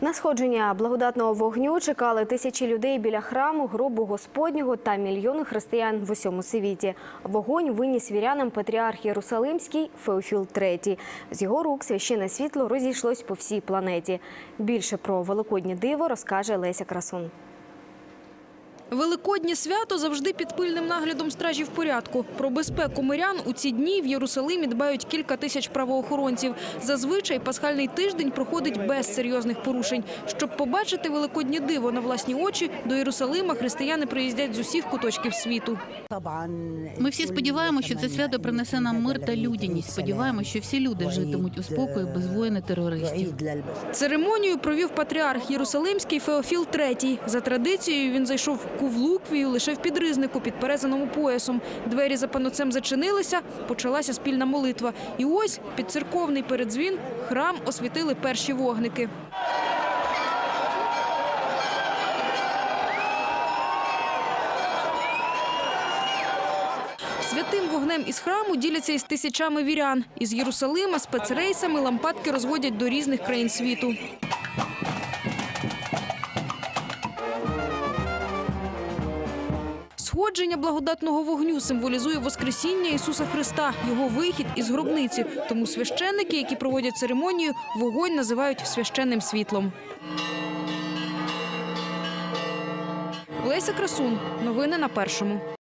На сходження благодатного вогню чекали тисячі людей біля храму, гробу Господнього та мільйони християн в усьому світі. Вогонь виніс вірянам патріарх Єрусалимський Феофіл III. З його рук священне світло розійшлось по всій планеті. Більше про великоднє диво розкаже Леся Красун. Великоднє свято завжди під пильним наглядом стражів порядку. Про безпеку мирян у ці дні в Єрусалимі дбають кілька тисяч правоохоронців. Зазвичай пасхальний тиждень проходить без серйозних порушень. Щоб побачити великоднє диво на власні очі, до Єрусалима християни приїздять з усіх куточків світу. Ми всі сподіваємося, що це свято принесе нам мир та людяність. Сподіваємося, що всі люди житимуть у спокої без воїни терористів. Церемонію провів патріарх Єрусалимський Феофіл III. За традицією він зайшов кувлуквію лише в підризнику під перезаному поясом. Двері за пануцем зачинилися, почалася спільна молитва. І ось під церковний передзвін храм освітили перші вогники. Святим вогнем із храму діляться із тисячами вірян. Із Єрусалима спецрейсами лампадки розводять до різних країн світу. Сходження благодатного вогню символізує Воскресіння Ісуса Христа, його вихід із гробниці. Тому священники, які проводять церемонію, вогонь називають священним світлом. Леся Красун. Новини на першому.